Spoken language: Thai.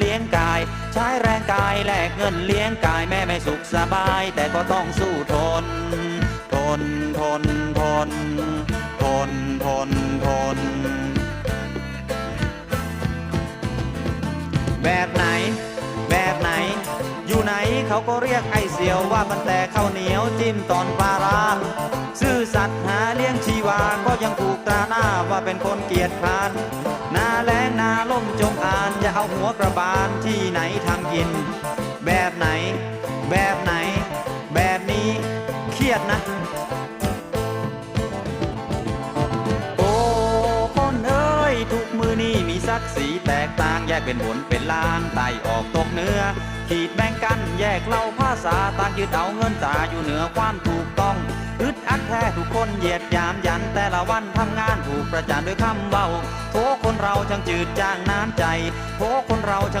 เลี้ยงกาย ใช้แรงกายแลกเงินเลี้ยงกายแม่ไม่สุขสบาย แต่ก็ต้องสู้ทน ทนทนทน ทนทนทน แบบไหน แบบไหน อยู่ไหนเขาก็เรียกไอ้เสียวว่ามันแต่ข้าวเหนียวจิ้มตอนปลาร้าซื่อสัตย์หาเลี้ยงชีวาก็ยังถูกตราหน้าว่าเป็นคนเกียจคร้านนา แรงนาล่มจงอานอย่าเอาหัวกระบาลที่ไหนทำกิน แบบไหน แบบไหน แบบนี้เครียดนะ โอ้คนเอ้ยทุกมือนี่มีศักดิ์ศรีแตกต่างแยกเป็นบนเป็นลางไต่ออกตกเนื้อ ขีดแบ่งกันแยกเล่าภาษาต่างยึดเอาเงินตาอยู่เหนือความถูกต้อง อึดอัดแท้ทุกคนเหยียดยามยันแต่ละวันทำงานถูกประจานด้วยคำเบาโถคนเราช่างจืดจางน้ำใจโถคนเราช่าง